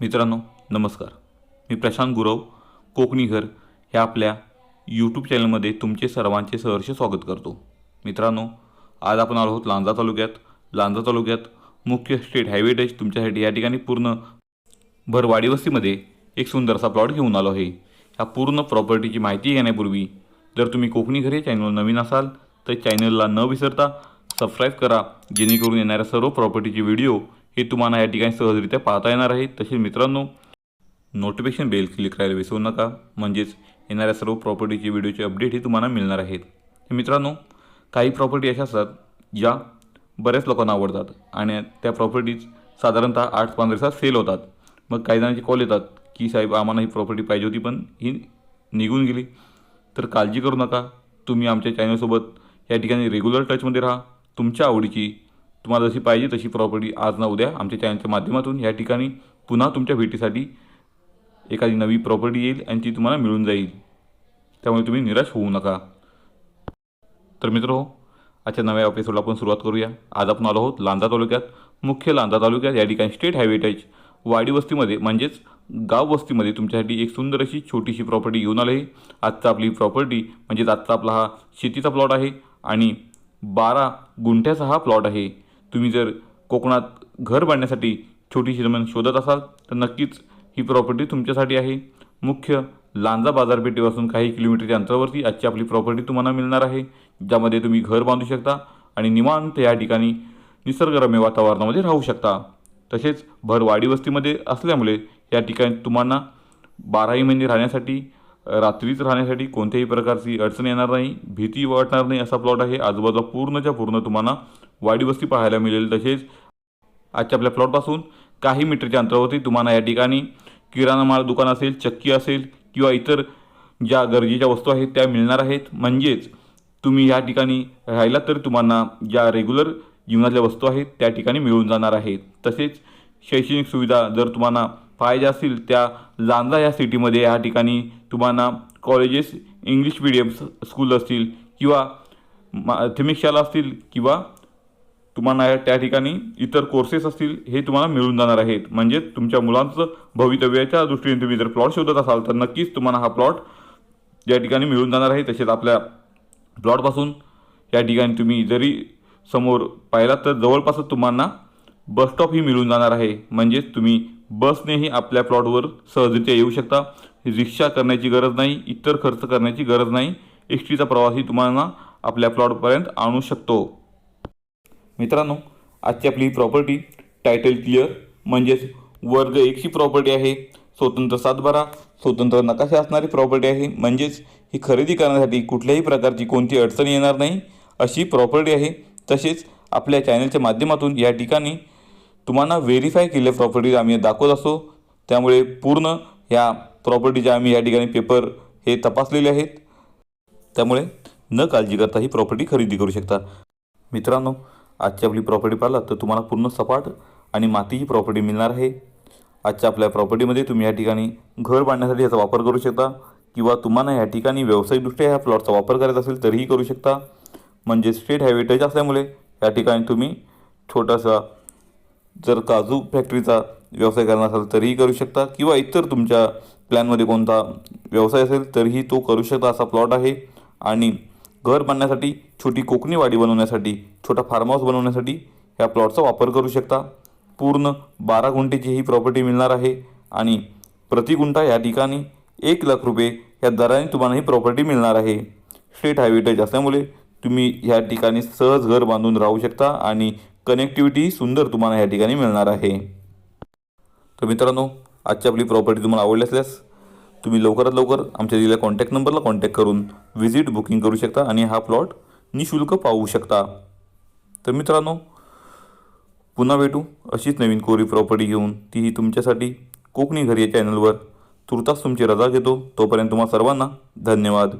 मित्रांनो नमस्कार. मी प्रशांत गुरव कोकणी घर ह्या आपल्या यूट्यूब चॅनलमध्ये तुमचे सर्वांचे सहर्ष स्वागत करतो. मित्रांनो आज आपण आलो आहोत लांजा तालुक्यात. लांजा तालुक्यात मुख्य स्टेट हायवे टच तुमच्यासाठी या ठिकाणी पूर्ण भरवाडी वस्तीमध्ये एक सुंदरसा प्लॉट घेऊन आलो आहे. ह्या पूर्ण प्रॉपर्टीची माहिती घेण्यापूर्वी जर तुम्ही कोकणी हे चॅनल नवीन असाल तर चॅनलला न विसरता सबस्क्राईब करा जेणेकरून येणाऱ्या सर्व प्रॉपर्टीचे व्हिडिओ हे तुम्हाला या ठिकाणी सहजरित्या पाहता येणार आहेत तसेच मित्रांनो नोटिफिकेशन बेल क्लिक करायला विसरू नका. म्हणजेच येणाऱ्या सर्व प्रॉपर्टीचे व्हिडिओचे अपडेट हे तुम्हाला मिळणार आहेत. हे मित्रांनो काही प्रॉपर्टी अशा असतात ज्या बऱ्याच लोकांना आवडतात आणि त्या प्रॉपर्टीज साधारणतः आठ पंधरा दिवसात सेल होतात. मग काही जणांचे कॉल येतात की साहेब आम्हाला ही प्रॉपर्टी पाहिजे होती पण ही निघून गेली. तर काळजी करू नका. तुम्ही आमच्या चॅनलसोबत या ठिकाणी रेग्युलर टचमध्ये राहा. तुमच्या आवडीची तुम्हाला जशी पाहिजे तशी प्रॉपर्टी आज ना उद्या आमच्या चॅनलच्या माध्यमातून या ठिकाणी पुन्हा तुमच्या भेटीसाठी एखादी नवी प्रॉपर्टी येईल आणि ती तुम्हाला मिळून जाईल. त्यामुळे तुम्ही निराश होऊ नका. तर मित्र हो आजच्या नव्या एपिसोडला आपण सुरुवात करूया. आज आपण आलो आहोत लांजा तालुक्यात. मुख्य लांजा तालुक्यात या ठिकाणी स्टेट हायवे टच वाडी वस्तीमध्ये म्हणजेच गाव वस्तीमध्ये तुमच्यासाठी एक सुंदर अशी छोटीशी प्रॉपर्टी घेऊन आली आहे. आजचा आपली प्रॉपर्टी म्हणजेच आजचा आपला हा शेतीचा प्लॉट आहे आणि बारा गुंठ्याचा हा प्लॉट आहे. तुम्ही जर कोकणात घर बांधण्यासाठी छोटीशी जमीन शोधत असाल तर नक्कीच ही प्रॉपर्टी तुमच्यासाठी आहे. मुख्य लांजा बाजारपेठेपासून काही किलोमीटरच्या अंतरावरती आजची आपली प्रॉपर्टी तुम्हाला मिळणार आहे. ज्यामध्ये तुम्ही घर बांधू शकता आणि निवांत या ठिकाणी निसर्गरम्य वातावरणामध्ये राहू शकता. तसेच भरवाडी वस्तीमध्ये असल्यामुळे या ठिकाणी तुम्हाला बाराही महिने राहण्यासाठी रात्रीच राहण्यासाठी कोणत्याही प्रकारची अडचण येणार नाही भीती वाटणार नाही असा प्लॉट आहे. आजूबाजूला पूर्णच्या पूर्ण तुम्हाला वाडी वस्ती पाहायला मिळेल तसेच आजच्या आपल्या प्लॉटपासून काही मीटरच्या अंतरावरती तुम्हाला या ठिकाणी किराणा माल दुकान असेल चक्की असेल किंवा इतर ज्या गरजेच्या वस्तू आहेत त्या मिळणार आहेत. म्हणजेच तुम्ही या ठिकाणी राहिला तर तुम्हाला ज्या रेग्युलर जीवनातल्या वस्तू आहेत त्या ठिकाणी मिळून जाणार आहेत. तसेच शैक्षणिक सुविधा जर तुम्हाला पाहिजे असतील त्या लांजा या सिटीमध्ये या ठिकाणी तुम्हाला कॉलेजेस इंग्लिश मिडियम स्कूल असतील किंवा माध्यमिक शाळा असतील किंवा तुम्हाला त्या ठिकाणी इतर कोर्सेस असतील हे तुम्हाला मिळून जाणार आहेत. म्हणजे तुमच्या मुलांचं भवितव्याच्या दृष्टीने तुम्ही जर प्लॉट शोधत असाल तर नक्कीच तुम्हाला हा प्लॉट या ठिकाणी मिळून जाणार आहे तसेच आपल्या प्लॉटपासून या ठिकाणी तुम्ही जरी समोर पाहिलात तर जवळपासच तुम्हाला बसस्टॉपही मिळून जाणार आहे. म्हणजेच तुम्ही बसनेही आपल्या प्लॉटवर सहजरित्या येऊ शकता. रिक्षा करण्याची गरज नाही इतर खर्च करण्याची गरज नाही. एस टीचा प्रवासही तुम्हाला आपल्या प्लॉटपर्यंत आणू शकतो. मित्रांनो आजची आपली प्रॉपर्टी टायटल क्लिअर म्हणजेच वर्ग एकची प्रॉपर्टी आहे स्वतंत्र सातबारा स्वतंत्र नकाशा असणारी प्रॉपर्टी आहे म्हणजेच ही खरेदी करण्यासाठी कुठल्याही प्रकारची कोणती अडचण येणार नाही अशी प्रॉपर्टी आहे. तसेच आपल्या चॅनलच्या माध्यमातून या ठिकाणी तुम्हाला व्हेरीफाय केलेल्या प्रॉपर्टीज आम्ही दाखवत असतो. त्यामुळे पूर्ण ह्या प्रॉपर्टीचे आम्ही या ठिकाणी पेपर हे तपासलेले आहेत. त्यामुळे न काळजी करता ही प्रॉपर्टी खरेदी करू शकता. मित्रांनो आजची आपली प्रॉपर्टी पाहिलात तर तुम्हाला पूर्ण सपाट आणि मातीची प्रॉपर्टी मिळणार आहे. आजच्या आपल्या प्रॉपर्टीमध्ये तुम्ही या ठिकाणी घर बांधण्यासाठी याचा वापर करू शकता किंवा तुम्हाला या ठिकाणी व्यावसायिकदृष्ट्या ह्या प्लॉटचा वापर करायचा असेल तरीही करू शकता. म्हणजे स्ट्रेट हायवे टच असल्यामुळे या ठिकाणी तुम्ही छोटासा जर काजू फॅक्टरीचा व्यवसाय करणार असाल तरीही करू शकता किंवा इतर तुमच्या प्लॅनमध्ये कोणता व्यवसाय असेल तरीही तो करू शकता असा प्लॉट आहे. आणि घर बांधण्यासाठी छोटी कोकणी वाडी बनवण्यासाठी छोटा फार्म हाऊस बनवण्यासाठी ह्या प्लॉटचा वापर करू शकता. पूर्ण बारा गुंठेची ही प्रॉपर्टी मिळणार आहे आणि प्रति गुंठा या ठिकाणी एक लाख रुपये या दराने तुम्हाला ही प्रॉपर्टी मिळणार आहे. स्टेट हायवे टच असल्यामुळे तुम्ही ह्या ठिकाणी सहज घर बांधून राहू शकता आणि कनेक्टिव्हिटी सुंदर तुम्हाला या ठिकाणी मिळणार आहे. तर मित्रांनो आजची आपली प्रॉपर्टी तुम्हाला आवडली असल्यास तुम्ही लवकरात लवकर आमच्या दिलेल्या कॉन्टॅक्ट नंबरला कॉन्टॅक्ट करून व्हिजिट बुकिंग करू शकता आणि हा प्लॉट निशुल्क पाहू शकता. तर मित्रांनो पुन्हा भेटू अशीच नवीन कोरी प्रॉपर्टी घेऊन. तीही तुमच्यासाठी कोकणी घरी या चॅनलवर तुर्तास तुमची रजा घेतो. तोपर्यंत तुम्हा सर्वांना धन्यवाद.